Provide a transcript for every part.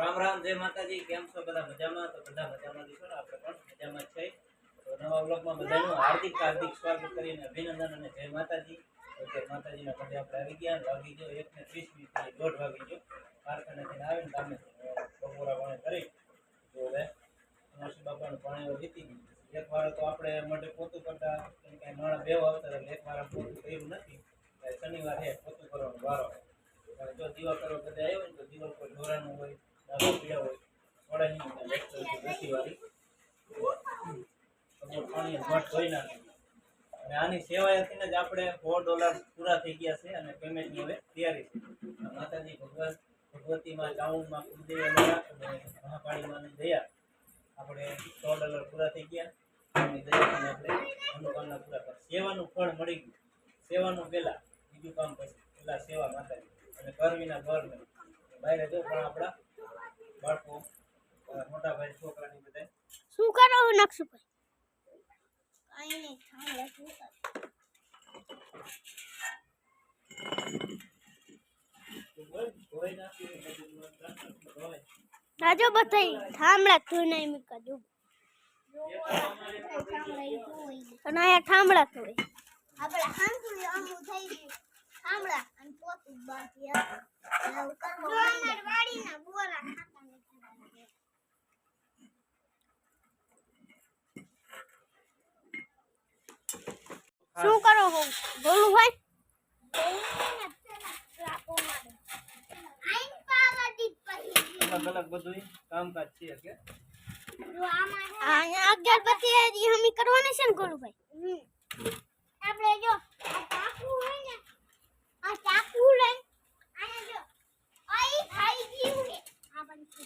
રામ રામ, જય માતાજી, કેમ છો? બધા મજામાં? તો બધા મજામાં છો ને? આપણે પણ મજામાં છે તો નવા બ્લોગમાં બધાનું હાર્દિક હાર્દિક સ્વાગત કરીને અભિનંદન અને જય માતાજી. તો જય માતાજીના પદે આપણે આવી ગયા. વાગી ગયો એક ને ત્રીસ મિનિટ દોઢ વાગી ગયો. કારખાનેથી આવીને કામે બપોરા પાણી કરી. તો હવે નરસિંહ બાપાનું પાણી વીતી ગયું. એક વાર તો આપણે માટે પોતું કરતા, કેમ કે બેવ આવતા એટલે એક વાર પોતું કર્યું નથી. શનિવારે પોતું કરવાનો વારો. જો દીવા કરવા બધા આવ્યો ને, તો દીવા કોઈ ઢોરાનું હોય દાદા પીડા હોય પાણી મઠ ધોઈ અને આની સેવાયથી જ આપણે સો ડોલર પૂરા થઈ ગયા છે અને પેમેન્ટની હવે તૈયારી છે માતાજી ભગવાન ભગવતીમાં ચાઉનમાં કુલદેવી અમારા અને મહાકાળીમાંની દયા આપણે સો ડોલર પૂરા થઈ ગયા અને પૂરા કરી સેવાનું ફળ મળી ગયું સેવાનું પહેલાં બીજું કામ પછી પેલા સેવા માતાજી અને ઘર વિના ઘર નહીં બહાર જો પણ આપણા બાળકો અ, મોટા ભાઈ છોકરાની બધા શું કરો છો નકશુભાઈ કઈ નહીં થાંભલા શું કરો ધોઈ નાખ્યું બધું ધોઈ રાજો બતાઈ થાંભલા તું નહીં મૂકા જો અને અહીંયા થાંભલા થોડી આપણે હાંસું આમું થઈ ગયું. થાંભલા અને પોતું બાકી વાડીના બોરા શું કરો છો બોલું ભાઈ. અલગ બધું કામકાજ છે કે? અહીંયા અગરબત્તી હજી હમી કરવાની છે ને ગોલુભાઈ આપણે જો આ ચાકુ હોય ને આ ચાકુ લઈ આને જો આઈ ખાઈ ગયું ને આ બંધ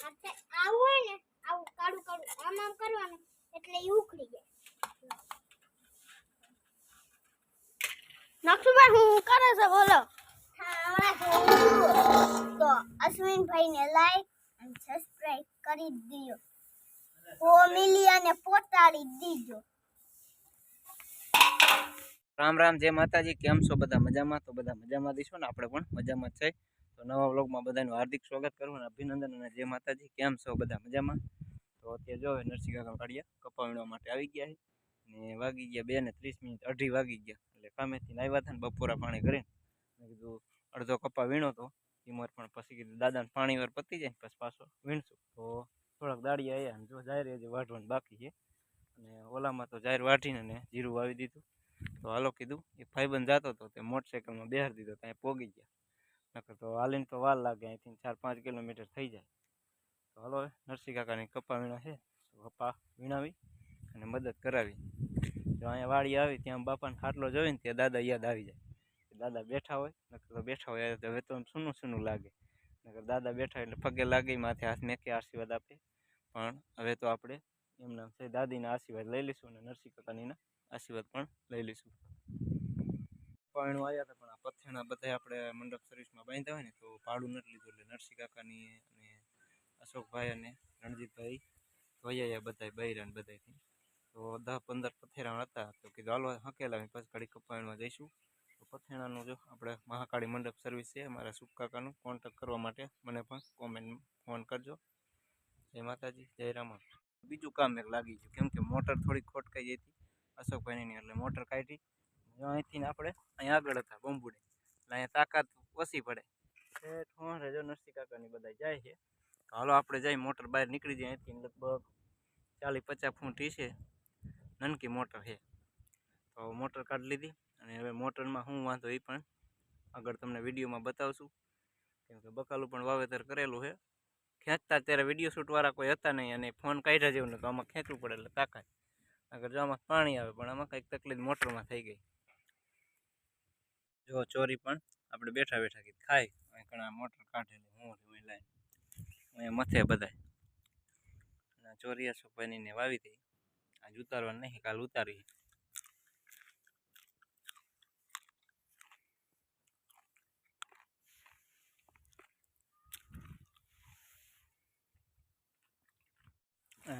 આપણે આવું હોય ને આવું કાળું કાળું આમ આમ કરવાનું એટલે ઈ ઉખડી જાય નક્ષુભાઈ હું કરે છે બોલો. તો અશ્વિનભાઈ ને લાઈક અને સબસ્ક્રાઇબ કરી દીજો ફોમિલી અને પોતાડી દીજો. રામ રામ જય માતાજી. કેમ છો બધા? મજામાં? તો બધા મજામાં દઈશું ને આપણે પણ? મજામાં છે? તો નવા વ્લોગમાં બધાનું હાર્દિક સ્વાગત કરું અને અભિનંદન અને જય માતાજી. કેમ છો બધા? મજામાં? તો અત્યારે જો નરસિંહ કાકા કાઢિયા કપા માટે આવી ગયા છે. ને વાગી ગયા બે ને ત્રીસ મિનિટ, અઢી વાગી ગયા. એટલે કામેથી આવ્યા હતા ને બપોરા પાણી કરીને મેં કીધું, અડધો કપા વીણો તો. એમાં પણ પછી કીધું, દાદાને પાણી વાર પતી જાય પછી પાછો વીણશું. તો થોડાક દાડી આવ્યા જો જાહેર હજી વાઢવાનું બાકી છે. અને ઓલામાં તો જાહેર વાઢીને ને જીરું વાવી દીધું. તો હાલો કીધું, એ ભાઈબંધ જતો હતો તે મોટરસાઇકલમાં બેહાર દીધો ત્યાં પોગી ગયા. નકર તો હાલીને તો વાર લાગે, અહીંથી ચાર પાંચ કિલોમીટર થઈ જાય. તો હાલો નરસિંહ કાકાની કપા વીણા છે. કપા વીણાવી. અને મદદ કરાવી. જો અહીંયા વાડી આવી, ત્યાં બાપાને ખાટલો જોઈને ત્યાં દાદા યાદ આવી જાય. દાદા બેઠા હોય, નકર તો બેઠા હોય તો હવે તો સૂનું સૂનું લાગે. નકર દાદા બેઠા એટલે પગે લાગે માથે હાથ મેકે આશીર્વાદ આપે. પણ હવે તો આપણે એમના દાદીના આશીર્વાદ લઈ લઈશું અને નરસિંહ કાકાનીના આશીર્વાદ પણ લઈ લઈશું. પાણું આવ્યા હતા, પણ આ પથ્થરના બધા આપણે મંડપ સર્વિસમાં બાંધ્યા હોય ને, તો ભાડું નથી લીધું એટલે નરસિંહ કાકાની અને અશોકભાઈ અને રણજીતભાઈ ધોયા બધા બૈરા ને બધાથી તો દસ પંદર પથેરા હતા. તો કીધું, હાલો, હકેલા પછી ઘડી કપાણમાં જઈશું. તો પથેણાનું જો આપણે મહાકાળી મંડપ સર્વિસ છે, મારા સુખ કાકાનું કોન્ટેક કરવા માટે મને પણ કોમેન્ટ ફોન કરજો. જય માતાજી, જય રામા. બીજું કામ એક લાગી ગયું, કેમ કે મોટર થોડી ખોટકાઈ જઈ હતી, અશોકભાઈની એટલે મોટર કાઢી. અહીંથી આપણે અહીંયા આગળ હતા બોમ્બુડે એટલે અહીંયા તાકાત ઓછી પડે. ઠેઠ હું રેજો નરસિંહ કાકાની બધા જાય છે. હાલો, આપણે જઈ મોટર બહાર નીકળી જાય અહીંથી લગભગ ચાલીસ પચાસ ફૂટ છે. નનકી મોટર છે. તો મોટર કાઢી લીધી અને હવે મોટરમાં શું વાંધો એ પણ આગળ તમને વિડીયોમાં બતાવશું. કેમ કે બકાલું પણ વાવેતર કરેલું છે. ખેંચતા ત્યારે વીડિયો શૂટવાળા કોઈ હતા નહીં અને ફોન કાઢ્યા જેવું નતું. આમાં ખેંચવું પડે એટલે તાકાત. આગળ જો આમાં પાણી આવે પણ આમાં કંઈક તકલીફ મોટરમાં થઈ ગઈ. જો ચોરી પણ આપણે બેઠા બેઠા કીધું. ખાય. ઘણા મોટર કાઢેલી, હું હું લાઈન અહીંયા મથે બધાય. અને ચોરી અશોકભાઈની ને વાવી હતી આજ ઉતારવાનું નહીં કાલ ઉતારી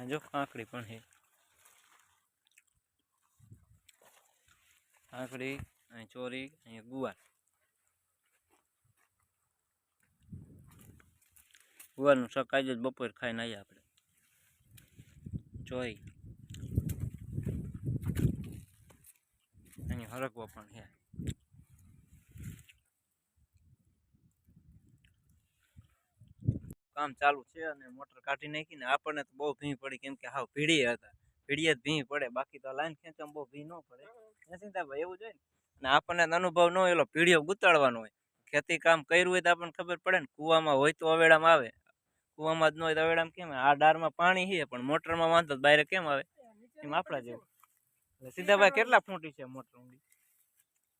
જો કાંકડી પણ છે કાંકડી અહીં ચોરી અહીંયા ગુવાર ગુવારનું શાક આજે જ બપોર ખાઈને આવ્યા આપણે જોઈ અહીં હરકવો પણ છે. કામ ચાલુ છે અને મોટર કાઢી નાખીને આપણને તો બહુ ભીં પડી કેમ કે હાવ ભીડી હતા. ભીડીએ જ ભીં પડે. બાકી તો લાઈન ખેંચવામાં બહુ ભી ન પડે. નસીતાભાઈ એવું જોઈએ ને? આપણને અનુભવ ન હોય એલો ભીડીઓ ગુતાડવાનો હોય. ખેતી કામ કર્યું હોય તો આપણને ખબર પડે ને, કૂવામાં હોય તો અવેડામાં આવે. કૂવામાં જ ન હોય તો અવેડામાં કેમ? આ ડારમાં પાણી છે, પણ મોટરમાં વાંધો બહાર કેમ આવે? એમ આપણા જેવું. એટલે સીધાભાઈ કેટલા ફૂટી છે મોટર ઊંડી?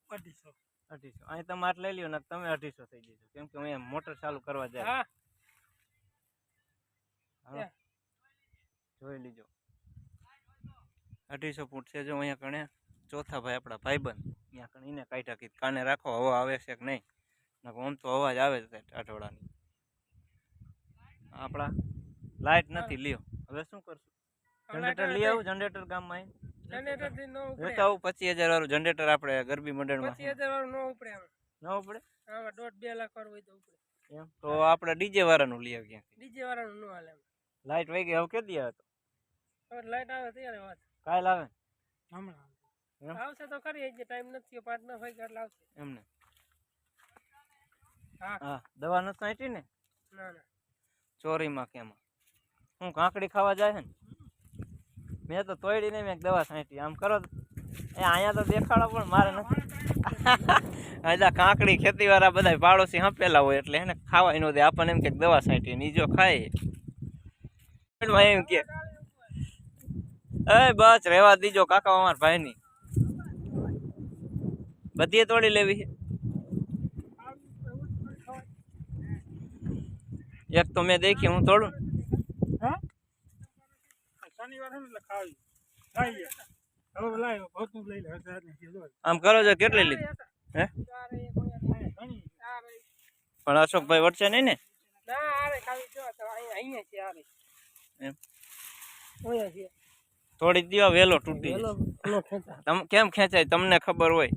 અઢીસો. અઢીસો. અહીં તમારે લઈ લ્યો ને તમે અઢીસો થઈ જશો. કેમ કે અહીંયા મોટર ચાલુ કરવા જાય. હા. જોઈ લીજો. અઢીસો ફૂટ છે જો અહીંયા કણે. ચોથા ભાઈ આપણા ભાઈબંધ. અહીંયા કણે એને કાઢ્યા કીધું કાને રાખો હવા આવે છે કે નહીં? આમ તો અવાજ આવે છે અઠવાડાની આપણા લાઈટ નથી લ્યો. હવે શું કરશું? જનરેટર લઈ આવું જનરેટર ગામમાં જનરેટરથી નો ઉપડે. આવું પચીસ હજાર વાળું જનરેટર આપણે ગરબી મંડળમાં. પચીસ હજાર વાળું નો ઉપડે આમ. ન ઉપડે? આમાં દોઢ બે લાખ વાળું હોય તો ઉપડે. એમ? તો આપણે ડીજે વાળાનું લઈ આવીએ ડીજે વાળાનું નો હાલે લાઈટ વહી ગઈ હવે કે દી હતો હવે લાઈટ આવે ત્યારે વાત. કાલ આવે? હમણાં આવશે તો ખરી હજી ટાઈમ નથી ના વાગ્યા એટલે આવશે. એમને? હા. હા દવા નથી નાખી ને? ના ના. ચોરીમાં કેમાં હું કાંકડી ખાવા જાય છે ને? મેં તો તોડી નહીં મેં એક દવા છાંટી. આમ કરો તો- એ અહીંયા તો દેખાડો પણ મારે નથી. હજા કાંકડી ખેતીવાળા બધા પાડોશી હંપેલા હોય એટલે એને ખાવાય નો દે. આપણને એમ કે દવા છાંટી નીજો ખાય. એમ કે એ બસ રહેવા દીજો કાકા અમારા ભાઈની. બધી તોડી લેવી છે. એક તો મેં દેખી હું તોડું. શનિવાર હવે આમ કરો છો કેટલી લીધી? હે? પણ અશોકભાઈ વટશે નહીં ને? જો થોડી દીવા વેલો તૂટી કેમ ખેંચાય તમને ખબર હોય?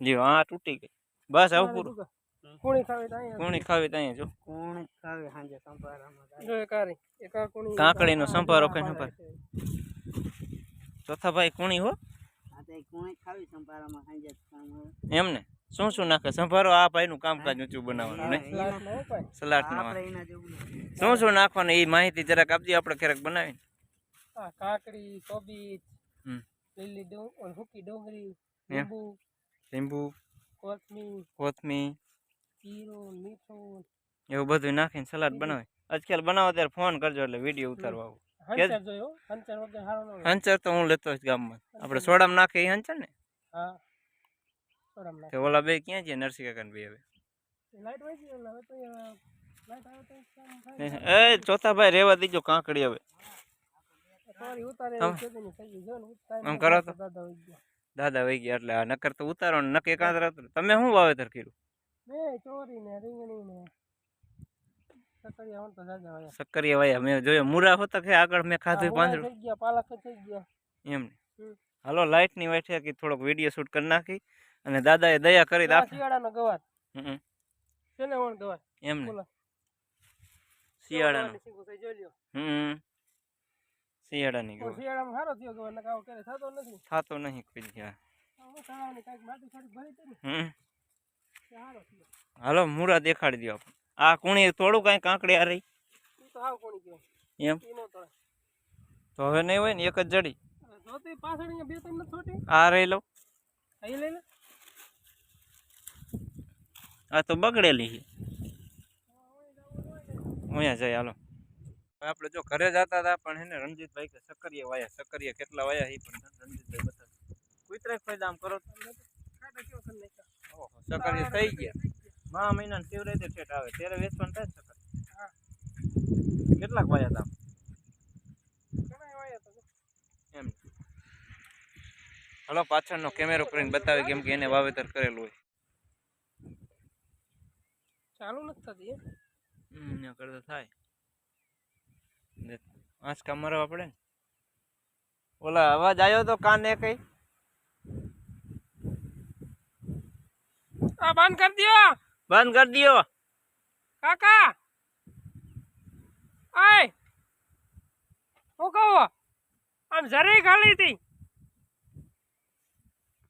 લ્યો હા તૂટી ગઈ. બસ આવું પૂરું. કોણી ખાવી તો અહીંયા કોણી ખાવી તો અહીંયા જો. કોણી ખાવી હાંજે સંભારામાં જો એક આરી એક કોણી કાંકડીનો સંભારો કઈ સંભાર ચોથા ભાઈ કોણી હો? એમ ને શું શું નાખે? સંભારો આ ભાઈનું કામકાજ ઊંચું બનાવવાનું ને નો સલાડ શું શું નાખવાનું? એ માહિતી જરાક આપજે આપણે ક્યારેક બનાવીને. કાકડી કોબીજ હમ. લીલી ડુંગળી. લીંબુ લીંબુ કોથમીર. કોથમીર. જીરું મીઠું એવું બધું નાખીને સલાડ બનાવે આજકાલ બનાવો ત્યારે ફોન કરજો એટલે વીડિયો ઉતારવા આવું હંચર જોયો હંચર વગર હારો ન હોય. હંચર તો હું લેતો જ ગામમાં આપણે સોડામાં નાખે એ હંચર ને હા સોડામાં નાખ. તે ઓલા બે ક્યાં છે નરસિંહ કાકા બે હવે લાઈટ વહી ગઈ એટલે હવે તો અહીંયા લાઈટ આવે તો કામ થાય. એ ચોથા ભાઈ રેવા દીજો કાંકડી હવે તમારી ઉતારે આમ. એવી ખેતીની થઈ ગઈ. જો ને ઉતારે આમ કરો તો. દાદા વહી ગયા. દાદા વહી ગયા એટલે આ નકર તો ઉતારો ને નકે કાંતરા ઉતારો. તમે શું વાવેતર કર્યું બે ચોરી ને રીંગણી ને સક્કરિયા વાયા મેં જોયો મુરા હોતા કે આગળ મેં ખાધું પાંદડું થઈ ગયા પાલક થઈ ગયા. એમ હાલો લાઈટની વાઠે કે થોડોક વીડિયો શૂટ કરી નાખી અને દાદાએ દયા કરી આ શિયાળાનો ગવાર. હમ, છે ને વણ ગવાર. એમ ને. શિયાળાનો. હમ શિયાળાની પણ શિયાળામાં સારો થયો ગવાર નકર આવો ક્યારે થતો નથી. થાતો નહીં કોઈ દી, હમ. થયો હાલો મુરા દેખાડી દો આપણે. આ કુણી થોડું કાંઈ કાંકડી આ રહી. ઈ તો હાવ કોણી ગયો. એમ? ઈ નો તળે તો હવે નહીં હોય ને એક જ જડી. હવે જોતી પાછળ અહીંયા બે ત્રણ નથી છોટી? આ રહી લો અહીં લઈ લે. આ તો બગડેલી છે. અહીંયા જાય હાલો. હવે આપણે જો ઘરે જતા હતા પણ હે ને રણજીતભાઈ કે સક્કરિયા વાયા સક્કરિયા કેટલા વાયા એ પણ રણજીતભાઈ બતા કુતરે ફાયદા આમ કરો તો. કાંટા કેવો કરી નાખ્યા. ઓહો થઈ ગયા. મા મહિનાની શિવરાત્રી ઠેઠ આવે. ત્યારે વેચવાનું થાય ને સક્કર હા. કેટલાક વાયા હતા એમ. હાલો પાછળનો કેમેરો કરીને બતાવે કેમ કે એને વાવેતર કરેલું હોય. ચાલુ નથી થતી એ કરતા થાય. આંચકા મરવા પડે ને. ઓલા અવાજ આવ્યો તો કાને કઈ? આ બંધ કરી દયો. બંધ કરી દયો. કાકા. આય. હું કહું? આમ જરી ખાલી હતી.